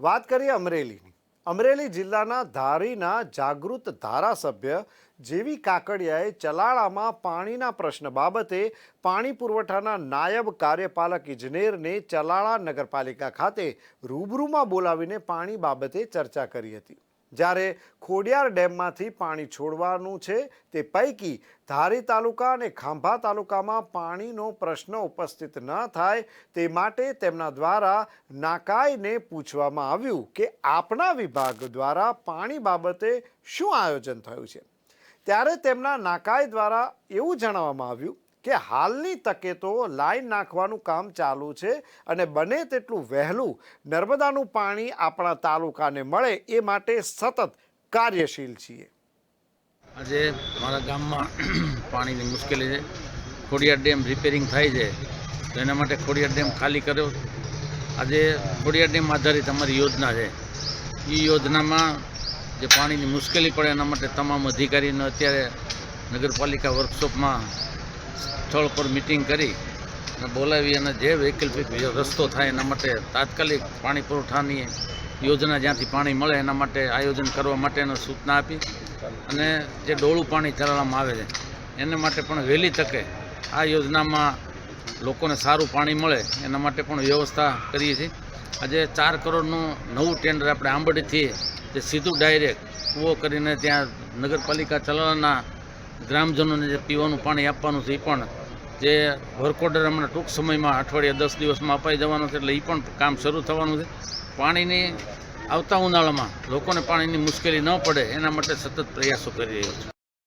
વાત કરીએ અમરેલીની. અમરેલી જિલ્લાના ધારીના જાગૃત ધારાસભ્ય જેવી કાકડિયાએ ચલાળામાં પાણીના પ્રશ્ન બાબતે પાણી પુરવઠાના નાયબ કાર્યપાલક ઇજનેરને ચલાળા નગરપાલિકા ખાતે રૂબરૂમાં બોલાવીને પાણી બાબતે ચર્ચા કરી હતી. જ્યારે ખોડિયાર ડેમમાંથી પાણી છોડવાનું છે, તે પૈકી ધારી તાલુકા અને ખાંભા તાલુકામાં પાણીનો પ્રશ્ન ઉપસ્થિત ન થાય, તે માટે તેમના દ્વારા નાકાઈને પૂછવામાં આવ્યું કે આપના વિભાગ દ્વારા પાણી બાબતે શું આયોજન થયું છે. ત્યારે તેમના નાકાઈ દ્વારા એવું જણાવવામાં આવ્યું કે હાલની તકે તો લાઈન નાખવાનું કામ ચાલુ છે અને બને તેટલું વહેલું નર્મદાનું પાણી આપણા તાલુકાને મળે એ માટે સતત કાર્યશીલ છીએ. આજે મારા ગામમાં પાણીની મુશ્કેલી છે. ખોડિયાર ડેમ રિપેરિંગ થાય છે. તો એના માટે ખોડિયાર ડેમ ખાલી કર્યો. આજે ખોડિયાર ડેમ આધારિત અમારી યોજના છે. એ યોજનામાં જે પાણીની મુશ્કેલી પડે એના માટે તમામ અધિકારીને અત્યારે નગરપાલિકા વર્કશોપમાં સ્થળ પર મિટિંગ કરી અને બોલાવી અને જે વૈકલ્પિક રસ્તો થાય એના માટે તાત્કાલિક પાણી પુરવઠાની યોજના જ્યાંથી પાણી મળે એના માટે આયોજન કરવા માટેનો સૂચના આપી અને જે ડોળું પાણી ચલાવવામાં આવે છે, એને માટે પણ વહેલી તકે આ યોજનામાં લોકોને સારું પાણી મળે એના માટે પણ વ્યવસ્થા કરીએ છીએ. આજે ચાર કરોડનું નવું ટેન્ડર આપણે આંબડીથી જે સીધું ડાયરેક્ટ કૂવો કરીને ત્યાં નગરપાલિકા ચલાવવાના ગ્રામજનોને જે પીવાનું પાણી આપવાનું છે એ પણ જે વર્ક ઓર્ડર હમણાં ટૂંક સમયમાં અઠવાડિયા દસ દિવસમાં અપાઈ જવાનું છે એટલે એ પણ કામ શરૂ થવાનું છે. પાણીની આવતા ઉનાળામાં લોકોને પાણીની મુશ્કેલી ન પડે એના માટે સતત પ્રયાસો કરી રહ્યો છે.